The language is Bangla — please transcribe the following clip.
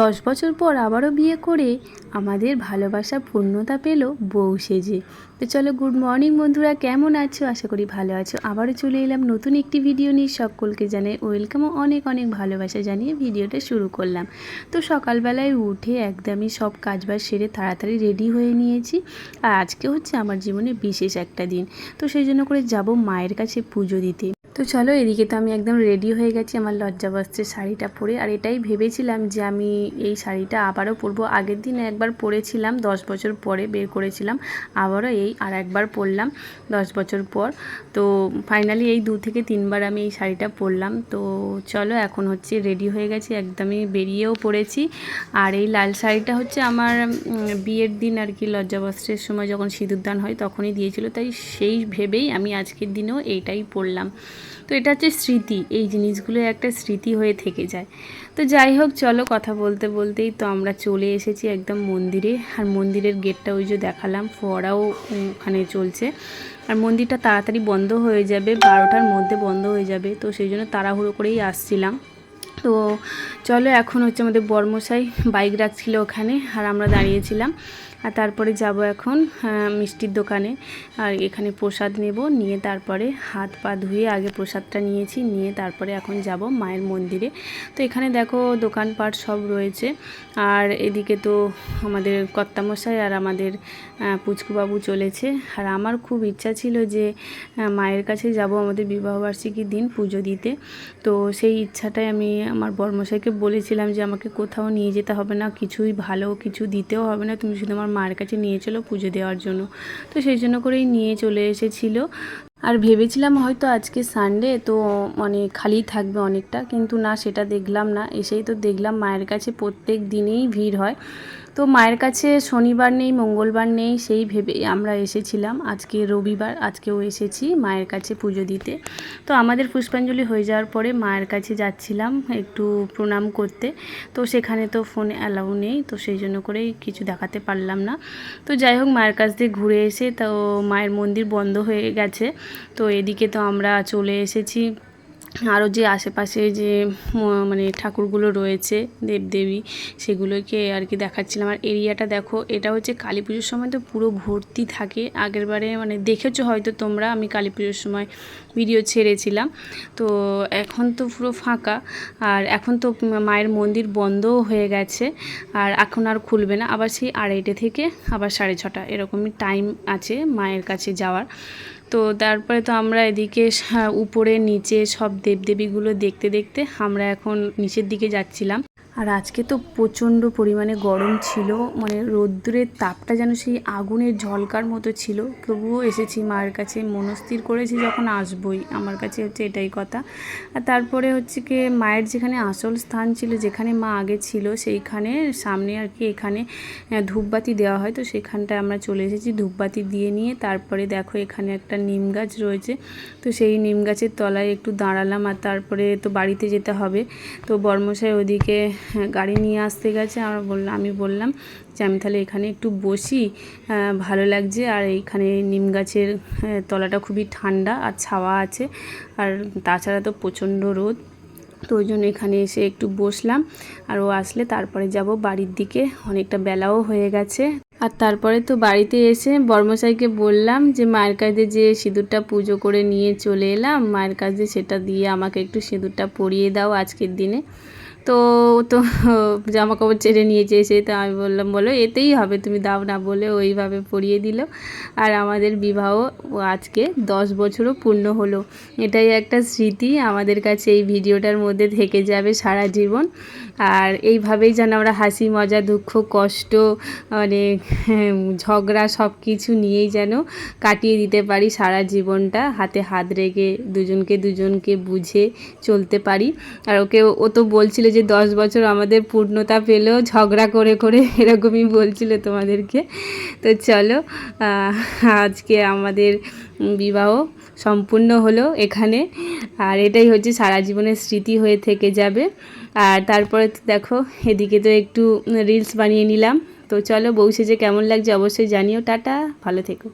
দশ বছর পর আবারও বিয়ে করে আমাদের ভালোবাসা পূর্ণতা পেল বউ সেজে। তো চলো গুড মর্নিং বন্ধুরা, কেমন আছো? আশা করি ভালো আছো। আবারও চলে এলাম নতুন একটি ভিডিও নিয়ে। সকলকে জানাই ওয়েলকাম ও অনেক অনেক ভালোবাসা জানিয়ে ভিডিওটা শুরু করলাম। তো সকালবেলায় উঠে একদমই সব কাজবাজ সেরে তাড়াতাড়ি রেডি হয়ে নিয়েছি। আর আজকে হচ্ছে আমার জীবনে বিশেষ একটা দিন। তো সেই জন্য করে যাব মায়ের কাছে পুজো দিতে। তো চলো, এদিকে তো আমি একদম রেডি হয়ে গেছি আমার লজ্জা বস্ত্রের শাড়িটা পরে। আর এটাই ভেবেছিলাম যে আমি এই শাড়িটা আবারও পরবো। আগের দিন একবার পরেছিলাম, দশ বছর পরে বের করেছিলাম। আবারও এই আর একবার পরলাম দশ বছর পর। তো ফাইনালি এই দু থেকে তিনবার আমি এই শাড়িটা পরলাম। তো চলো, এখন হচ্ছে রেডি হয়ে গেছি, একদমই বেরিয়েও পড়েছি। আর এই লাল শাড়িটা হচ্ছে আমার বিয়ের দিন আর কি লজ্জা বস্ত্রের সময় যখন সিঁদুরদান হয় তখনই দিয়েছিল। তাই সেই ভেবেই আমি আজকের দিনেও এইটাই পরলাম। তো এটা হচ্ছে স্মৃতি, এই জিনিসগুলো একটা স্মৃতি হয়ে থেকে যায়। তো যাই হোক, চলো কথা বলতে বলতেই তো আমরা চলে এসেছি একদম মন্দিরে, আর মন্দিরের গেটটা ওই যে দেখালাম, ফোয়ারাও ওখানে চলছে। আর মন্দিরটা তাড়াতাড়ি বন্ধ হয়ে যাবে, বারোটার মধ্যে বন্ধ হয়ে যাবে, তো সেই জন্য তাড়াহুড়ো করেই আসছিলাম। তো চলো, এখন হচ্ছে আমাদের বর্মশাই বাইক রাখছিল ওখানে, আর আমরা দাঁড়িয়েছিলাম। আর তারপরে যাব এখন মিষ্টির দোকানে। আর এখানে প্রসাদ নেব, নিয়ে তারপরে হাত পা ধুয়ে আগে প্রসাদটা নিয়েছি, নিয়ে তারপরে এখন যাব মায়ের মন্দিরে। তো এখানে দেখো দোকানপাট সব রয়েছে। আর এদিকে তো আমাদের কর্তামশাই আর আমাদের পুচকুবাবু চলেছে। আর আমার খুব ইচ্ছা ছিল যে মায়ের কাছে যাব আমাদের বিবাহবার্ষিকীর দিন পুজো দিতে। তো সেই ইচ্ছাটাই আমি আমার বর্মশাইকে বলেছিলাম যে আমাকে কোথাও নিয়ে যেতে হবে না, কিছুই ভালো কিছু দিতেও হবে না। তুমি শুধু আমার মায়ের কাছে নিয়ে চলো পুজো দেওয়ার জন্য। তো সেই জন্য করেই নিয়ে চলে এসেছিল। আর ভেবেছিলাম হয়তো আজকে সানডে তো মানে খালি থাকবে অনেকটা, কিন্তু না, সেটা দেখলাম না। এসেই তো দেখলাম মায়ের কাছে প্রত্যেক দিনেই ভিড় হয়। তো মায়ের কাছে শনিবার নেই, মঙ্গলবার নেই, সেই ভেবে আমরা এসেছিলাম। আজকে রবিবার, আজকেও এসেছি মায়ের কাছে পুজো দিতে। তো আমাদের পুষ্পাঞ্জলি হয়ে যাওয়ার পরে মায়ের কাছে যাচ্ছিলাম একটু প্রণাম করতে। তো সেখানে তো ফোনে অ্যালাউ নেই, তো সেই জন্য করেই কিছু দেখাতে পারলাম না। তো যাই হোক, মায়ের কাছ দিয়ে ঘুরে এসে তো মায়ের মন্দির বন্ধ হয়ে গেছে। তো এদিকে তো আমরা চলে এসেছি। আরও যে আশেপাশে যে মানে ঠাকুরগুলো রয়েছে, দেবদেবী, সেগুলোকে আর কি দেখাচ্ছিলাম। আর এরিয়াটা দেখো, এটা হচ্ছে কালী পুজোর সময় তো পুরো ভর্তি থাকে। আগের বারে মানে দেখেছ হয়তো তোমরা, আমি কালী পুজোর সময় ভিডিও ছেড়েছিলাম। তো এখন তো পুরো ফাঁকা, আর এখন তো মায়ের মন্দির বন্ধও হয়ে গেছে, আর এখন আর খুলবে না। আবার সেই আড়াইটে থেকে আবার সাড়ে ছটা, এরকমই টাইম আছে মায়ের কাছে যাওয়ার। তো তারপরে তো আমরা এদিকে উপরে, নিচে সব দেবদেবীগুলো দেখতে দেখতে আমরা এখন নিচের দিকে যাচ্ছিলাম। আর আজকে তো প্রচণ্ড পরিমাণে গরম ছিল মানে রোদ্দুরের তাপটা যেন সেই আগুনের ঝলকার মতো ছিল। তবুও এসেছি মায়ের কাছে, মনস্থির করেছি যখন আসবই, আমার কাছে হচ্ছে এটাই কথা। আর তারপরে হচ্ছে কি মায়ের যেখানে আসল স্থান ছিল, যেখানে মা আগে ছিল, সেইখানে সামনে আর কি এখানে ধূপবাতি দেওয়া হয়। তো সেখানটায় আমরা চলে এসেছি ধূপবাতি দিয়ে নিয়ে। তারপরে দেখো এখানে একটা নিম গাছ রয়েছে। তো সেই নিম গাছের তলায় একটু দাঁড়ালাম আর তারপরে তো বাড়িতে যেতে হবে। তো বর্মশাই ওদিকে গাড়ি নিয়ে আসতে গেছে। আর বললাম আমি বললাম যে আমি তাহলে এখানে একটু বসি। ভালো লাগছে। আর এইখানে নিম গাছের আহ, তলাটা খুবই ঠান্ডা আর ছাওয়া আছে। আর তাছাড়া তো প্রচণ্ড রোদ। তো ওই জন্য এখানে এসে একটু বসলাম। আর ও আসলে তারপরে যাব বাড়ির দিকে। অনেকটা বেলাও হয়ে গেছে। আর তারপরে তো বাড়িতে এসে বর্মশাইকে বললাম যে, মায়ের কাছে যে সিঁদুরটা পুজো করে নিয়ে চলে এলাম, মায়ের কাছে সেটা দিয়ে আমাকে একটু সিঁদুরটা পরিয়ে দাও আজকের দিনে। তো তো জামা কাপড় ছেড়ে নিয়েছে এসে তো আমি বললাম, বলো, এতেই হবে, তুমি দাও না, বলে ওইভাবে পরিয়ে দিল। আর আমাদের বিবাহ আজকে দশ বছরও পূর্ণ হলো। এটাই একটা স্মৃতি আমাদের কাছে এই ভিডিওটার মধ্যে থেকে যাবে সারা জীবন। আর এইভাবেই যেন আমরা হাসি, মজা, দুঃখ, কষ্ট মানে ঝগড়া সব কিছু নিয়েই যেন কাটিয়ে দিতে পারি সারা জীবনটা। হাতে হাত রেখে দুজনকে দুজনকে বুঝে চলতে পারি। আর ওকে, ও তো বলছিল যে দশ বছর আমাদের পূর্ণতা পেলেও ঝগড়া করে করে এরকমই বলছিল তোমাদেরকে। তো চলো আজকে আমাদের বিবাহ সম্পূর্ণ হলো এখানে। আর এটাই হচ্ছে সারা জীবনের স্মৃতি হয়ে থেকে যাবে। আর তারপরে দেখো, এদিকে তো একটু রিলস বানিয়ে নিলাম। তো চলো, বউ যে কেমন লাগছে অবশ্যই জানিও। টাটা, ভালো থেকো।